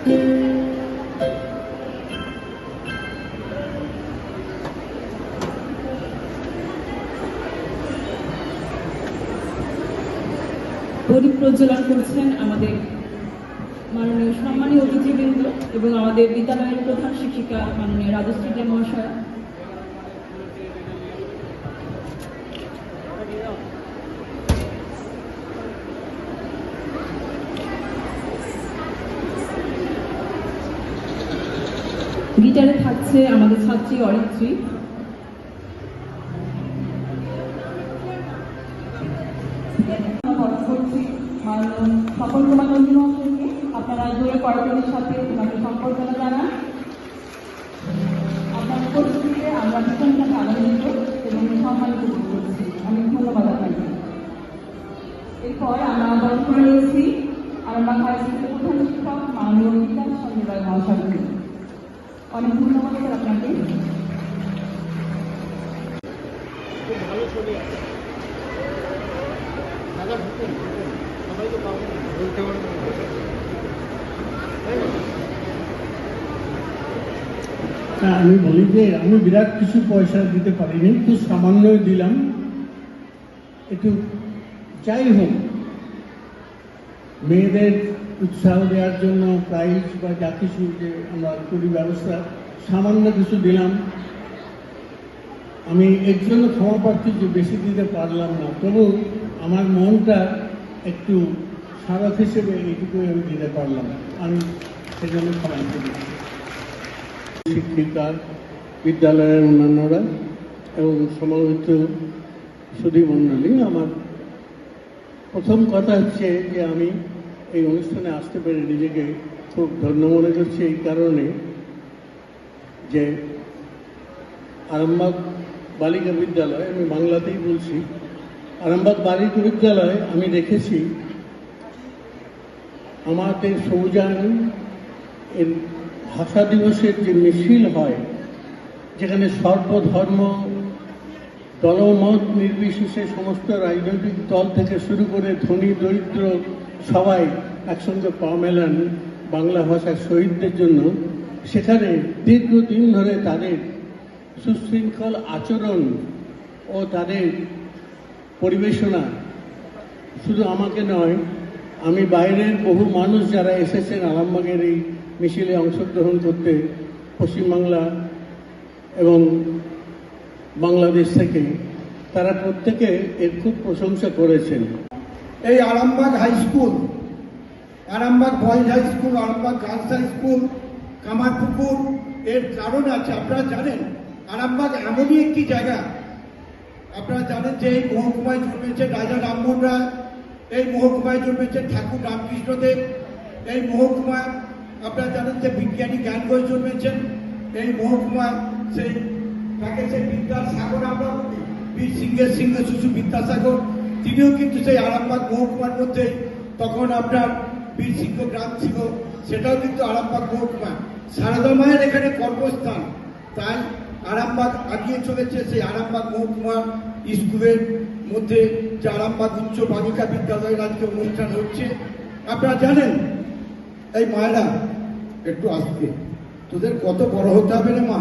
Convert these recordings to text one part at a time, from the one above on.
প্রদীপ করছেন আমাদের মাননীয় সম্মানীয় অতিথিবৃন্দ এবং আমাদের বিদ্যালয়ের প্রধান শিক্ষিকা মাননীয় রাজশ্রী মহাশয়া। গিটারে থাকছে আমাদের ছাত্রী অরিত্রী। সকল মহাশয়কে আপনারা জোরে সাথে ওনাকে সম্পর্কটা জানান। আপনার উপস্থিতিতে আমরা ভীষণভাবে আনন্দিত এবং সম্মানিত করছি। অনেক ধন্যবাদ আপনাকে। এরপর আমরা বরণ করে নিয়েছি আরামবাগ হাই স্কুলের প্রধান শিক্ষক, মাননীয় বিকাশ রায় মহাশয়কে। অনেক ধন্যবাদ স্যার আপনাকে। হ্যাঁ আমি বলি যে আমি বিরাট কিছু পয়সা দিতে পারিনি খুব সামান্যই দিলাম। একটু যাই হোক, মেয়েদের উৎসাহ দেওয়ার জন্য প্রাইজ বা যা কিছু যে আমরা করি ব্যবস্থা সামান্য কিছু দিলাম। আমি এর জন্য ক্ষমা প্রার্থী যে বেশি দিতে পারলাম না, তবু আমার মনটা একটু স্মারক হিসেবে এইটুকুই আমি দিতে পারলাম। আমি সেজন্য ক্ষমা করি শিক্ষিকা বিদ্যালয়ের অন্যান্যরা এবং সমাবেত সুধী মণ্ডলী আমার প্রথম কথা হচ্ছে যে আমি এই অনুষ্ঠানে আসতে পেরে নিজেকে খুব ধন্য মনে করছি এই কারণে যে আরামবাগ বালিকা বিদ্যালয়, আমি বাংলাতেই বলছি, আরামবাগ বালিকা বিদ্যালয় আমি দেখেছি। আমাদের সৌজান এর ভাষা দিবসের যে মিছিল হয়, যেখানে সর্বধর্ম, দলমত নির্বিশেষে সমস্ত রাজনৈতিক দল থেকে শুরু করে ধনী, দরিদ্র সবাই একসঙ্গে পা মেলান বাংলা ভাষার শহীদদের জন্য। সেখানে দীর্ঘদিন ধরে তাদের সুশৃঙ্খল আচরণ ও তাদের পরিবেশনা শুধু আমাকে নয়, আমি বাইরের বহু মানুষ যারা এসেছেন আরামবাগের এই মিছিলে অংশগ্রহণ করতে পশ্চিমবাংলা এবং বাংলাদেশ থেকে, তারা প্রত্যেকে এর খুব প্রশংসা করেছেন। এই Arambagh high school Arambagh boys high school, Arambagh girls high school, Kamarpukur. এর কারণ আছে, আপনারা জানেন, আরামবাগ এমনই একটি জায়গা। আপনারা জানেন যে এই মহকুমায় জন্মেছে রাজা রামমোহন রায়, এই মহকুমায় জন্মেছে ঠাকুর রামকৃষ্ণদেব এই মহকুমায় আপনারা জানেন যে বিজ্ঞানী জ্ঞানগোয় জন্মেছেন, এই মহকুমায় সেই, তাকে সেই বিদ্যাসাগর আমরা বলি, বীর সিংহের সিংহ শিশু বিদ্যাসাগর। তিনিও কিন্তু সেই আরামবাগ মহকুমার মধ্যে তখন আপনার বীর সিংহ গ্রাম ছিল, সেটাও কিন্তু আরামবাগ মহকুমা সারদা মায়ের এখানে কর্মস্থান। তাই আরামবাগ আগিয়ে চলেছে সেই আরামবাগ মহকুমার স্কুলের মধ্যে, যে আরামবাগ উচ্চ বালিকা বিদ্যালয়ের আজকে অনুষ্ঠান হচ্ছে। আপনারা জানেন, এই মায়েরা একটু আসবে তোদের কত বড় হতে হবে রে মা?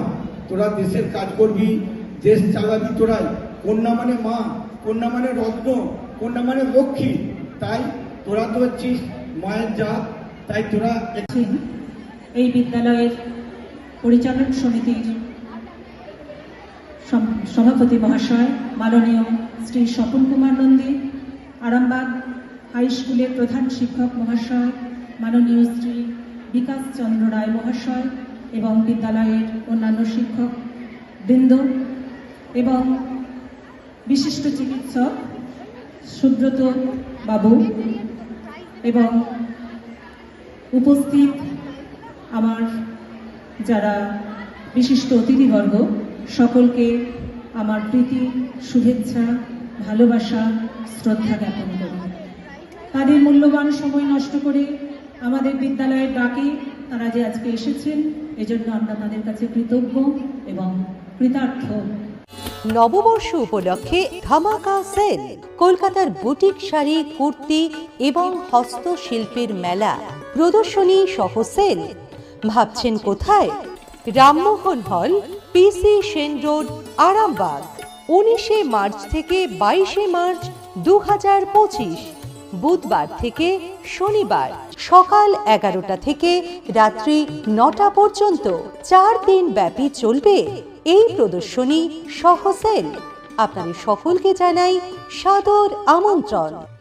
তোরা দেশের কাজ করবি দেশ চালাবি তোরাই। কন্যা মানে মা, কন্যা মানে রত্ন, কন্যা মানে লক্ষ্মী। তাই তোরা তো হচ্ছিস মায়ের তাই তোরা এই বিদ্যালয়ের পরিচালন সমিতির সভাপতি মহাশয়, মাননীয় শ্রী স্বপন কুমার নন্দী, আরামবাগ হাই স্কুলের প্রধান শিক্ষক মহাশয়, মাননীয় শ্রী বিকাশ চন্দ্র রায় মহাশয় এবং বিদ্যালয়ের অন্যান্য শিক্ষক বৃন্দ এবং বিশিষ্ট চিকিৎসক সুব্রত বাবু এবং উপস্থিত আমার যারা বিশিষ্ট অতিথিবর্গ, সকলকে আমার প্রীতি, শুভেচ্ছা, ভালোবাসা, শ্রদ্ধা জ্ঞাপন করি তাদের মূল্যবান সময় নষ্ট করে আমাদের বিদ্যালয়ের ডাকে তারা যে আজকে এসেছেন, এজন্য আমরা তাদের কাছে কৃতজ্ঞ এবং কৃতার্থ। নববর্ষ উপলক্ষে ধামাকা সেল, কলকাতার বুটিক শাড়ি, কুর্তি এবং হস্তশিল্পের মেলা। প্রদর্শনী সহ সেল। ভাবছেন কোথায়? রামমোহন হল পিসি সেন রোড, আরামবাগ। উনিশে মার্চ থেকে বাইশে মার্চ দু বুধবার থেকে শনিবার। সকাল এগারোটা থেকে রাত্রি নটা পর্যন্ত চার দিন ব্যাপী চলবে এই প্রদর্শনী সহসেল আপনাদের সকলকে জানাই সাদর আমন্ত্রণ।